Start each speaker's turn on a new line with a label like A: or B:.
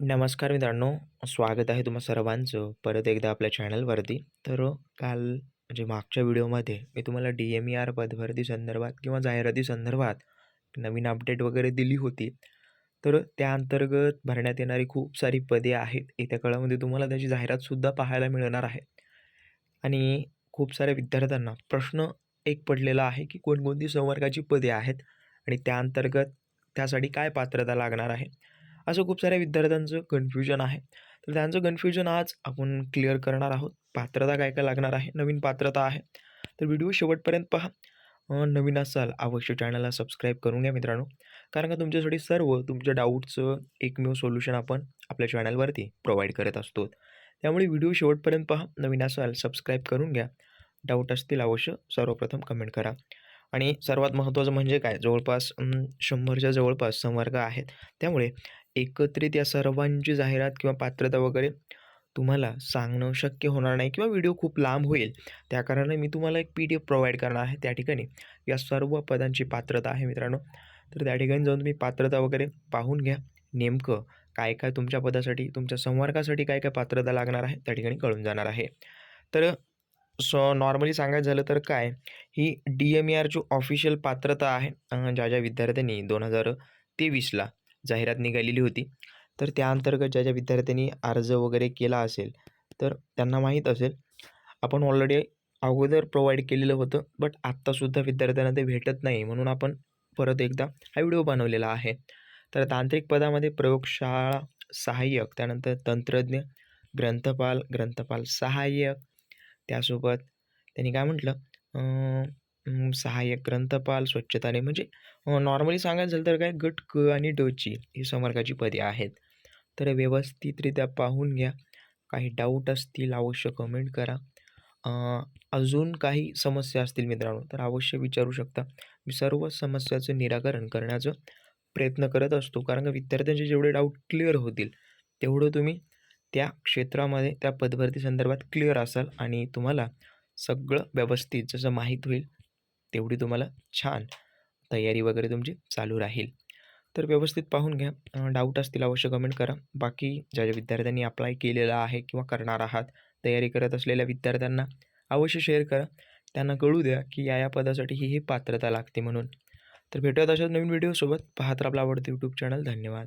A: नमस्कार मित्रांनो, स्वागत आहे तुम्हा सर्वांचं परत एकदा आपल्या चॅनलवरती. तर काल म्हणजे मागच्या व्हिडिओमध्ये मी तुम्हाला डी-एम-ई-आर पदभरती संदर्भात किंवा जाहिराती संदर्भात नवीन अपडेट वगैरे दिली होती. तर त्या अंतर्गत भरण्यात येणारी खूप सारी पदे आहेत. येत्या काळामध्ये तुम्हाला त्याची जाहिरातसुद्धा पाहायला मिळणार आहे. आणि खूप साऱ्या विद्यार्थ्यांना प्रश्न एक पडलेला आहे, की कोणकोणती संवर्गाची पदे आहेत आणि त्या अंतर्गत त्यासाठी काय पात्रता लागणार आहे. असं खूप साऱ्या विद्यार्थ्यांचं कन्फ्युजन आहे. तर त्यांचं कन्फ्युजन आज आपण क्लिअर करणार आहोत. पात्रता काय काय लागणार आहे, नवीन पात्रता आहे. तर व्हिडिओ शेवटपर्यंत पहा. नवीन असाल अवश्य चॅनलला सबस्क्राईब करून घ्या मित्रांनो. कारण का तुमच्यासाठी सर्व तुमच्या डाऊट्सचं एकमेव सोल्युशन आपण आपल्या चॅनलवरती प्रोव्हाइड करत असतो. त्यामुळे व्हिडिओ शेवटपर्यंत पहा. नवीन असाल सबस्क्राईब करून घ्या. डाऊट असतील अवश्य सर्वप्रथम कमेंट करा. आणि सर्वात महत्त्वाचं म्हणजे काय जवळपास शंभरच्या जवळपास संवर्ग आहेत. त्यामुळे एकत्रित या सर्वांची जाहिरात किंवा पात्रता वगैरे तुम्हाला सांगणं शक्य होणार नाही किंवा व्हिडिओ खूप लांब होईल. त्या कारणाने मी तुम्हाला एक पी-डी-एफ प्रोव्हाइड करणार आहे. त्या ठिकाणी या सर्व पदांची पात्रता आहे मित्रांनो. तर त्या ठिकाणी जाऊन तुम्ही पात्रता वगैरे पाहून घ्या. नेमकं काय-काय तुमच्या पदासाठी, तुमच्या संवर्गासाठी काय-काय पात्रता लागणार आहे, त्या ठिकाणी कळून जाणार आहे. तर सो नॉर्मली सांगायचं झालं तर काय, ही डी-एम-ई-आरची ऑफिशियल पात्रता आहे. ज्या-ज्या विद्यार्थ्यांनी 2023ला जाहिरात निघालेली होती. तर त्या अंतर्गत ज्या-ज्या विद्यार्थ्यांनी अर्ज वगैरे केला असेल, तर त्यांना माहीत असेल. आपण ऑलरेडी अगोदर प्रोव्हाइड केलेलं होतं. बट आत्तासुद्धा विद्यार्थ्यांना ते भेटत नाही. म्हणून आपण परत एकदा हा व्हिडिओ बनवलेला आहे. तर तांत्रिक पदामध्ये प्रयोगशाळा सहाय्यक, त्यानंतर तंत्रज्ञ, ग्रंथपाल, ग्रंथपाल सहाय्यक, त्यासोबत त्यांनी काय म्हटलं सहाय्यक ग्रंथपाल, स्वच्छताने म्हणजे नॉर्मली सांगायचं झालं तर काय गट क आणि डोची ही संवर्गाची पदे आहेत. तर व्यवस्थितरित्या पाहून घ्या. काही डाऊट असतील अवश्य कमेंट करा. अजून काही समस्या असतील मित्रांनो, तर अवश्य विचारू शकता. मी सर्व समस्याचं निराकरण करण्याचा प्रयत्न करत असतो. कारण का विद्यार्थ्यांचे जेवढे डाऊट क्लिअर होतील, तेवढं तुम्ही त्या क्षेत्रामध्ये त्या पदभरती संदर्भात क्लिअर असाल आणि तुम्हाला सगळं व्यवस्थित जसं माहीत होईल, तेवढी तुम्हाला छान तयारी वगैरे तुमची चालू राहील. तर व्यवस्थित पाहून घ्या. डाऊट असतील अवश्य कमेंट करा. बाकी ज्या-ज्या विद्यार्थ्यांनी अप्लाय केलेलं आहे किंवा करणार आहात, तयारी करत असलेल्या विद्यार्थ्यांना अवश्य शेअर करा. त्यांना कळू द्या, की या-या पदासाठी ही, ही पात्रता लागते म्हणून. तर भेटूयात अशाच नवीन व्हिडिओसोबत. पाहत आपला आवडतं यूट्यूब चॅनल. धन्यवाद.